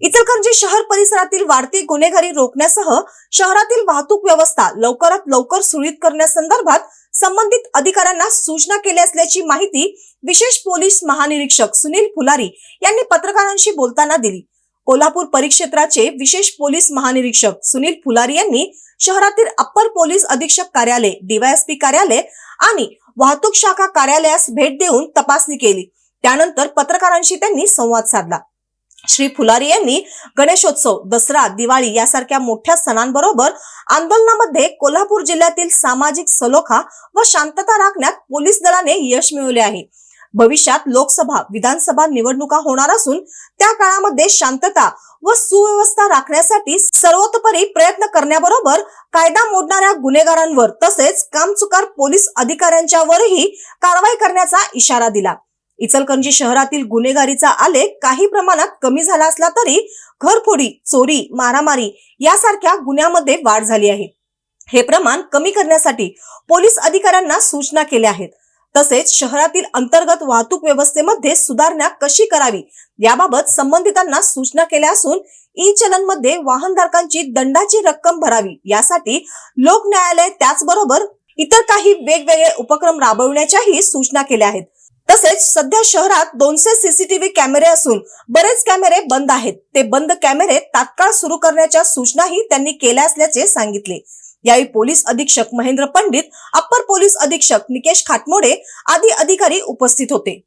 इचलकरंजी शहर परिसरातील वाढती गुन्हेगारी रोखण्यासह शहरातील वाहतूक व्यवस्था लवकरात लवकर सुरळीत करण्यासंदर्भात संबंधित अधिकाऱ्यांना सूचना केल्या असल्याची माहिती विशेष पोलीस महानिरीक्षक सुनील फुलारी यांनी पत्रकारांशी बोलताना दिली. कोल्हापूर परिक्षेत्राचे विशेष पोलीस महानिरीक्षक सुनील फुलारी यांनी शहरातील अप्पर पोलीस अधीक्षक कार्यालय डीवायएसपी कार्यालय आणि वाहतूक शाखा कार्यालयास भेट देऊन तपासणी केली. त्यानंतर पत्रकारांशी त्यांनी संवाद साधला. श्री फुलारी यांनी गणेशोत्सव दसरा दिवाळी यासारख्या मोठ्या सणांबरोबर आंदोलनामध्ये कोल्हापूर जिल्ह्यातील सामाजिक सलोखा व शांतता राखण्यात पोलीस दलाने यश मिळवले आहे. भविष्यात लोकसभा विधानसभा निवडणुका होणार असून त्या काळामध्ये शांतता व सुव्यवस्था राखण्यासाठी सर्वतोपरी प्रयत्न करण्याबरोबर कायदा मोडणाऱ्या गुन्हेगारांवर तसेच कामचुकार पोलीस अधिकाऱ्यांच्यावरही कारवाई करण्याचा इशारा दिला. इचलकरंजी शहरातील गुन्हेगारीचा आलेख काही प्रमाणात कमी झाला असला तरी घरफोडी चोरी मारामारी यासारख्या गुन्ह्यामध्ये वाढ झाली आहे. हे प्रमाण कमी करण्यासाठी पोलीस अधिकाऱ्यांना सूचना केल्या आहेत. तसेच शहरातील अंतर्गत वाहतूक व्यवस्थेमध्ये सुधारणा कशी करावी याबाबत संबंधितांना सूचना केल्या असून ई चलनमध्ये वाहनधारकांची दंडाची रक्कम भरावी यासाठी लोक न्यायालय त्याचबरोबर इतर काही वेगवेगळे उपक्रम राबविण्याच्याही सूचना केल्या आहेत. तसेच सध्या शहरात दोनशे सीसीटीव्ही कॅमेरे असून बरेच कॅमेरे बंद आहेत. ते बंद कॅमेरे तात्काळ सुरू करण्याच्या सूचनाही त्यांनी केल्या असल्याचे सांगितले. यावेळी पोलीस अधीक्षक महेंद्र पंडित अप्पर पोलीस अधीक्षक निकेश खाटमोडे आदी अधिकारी उपस्थित होते.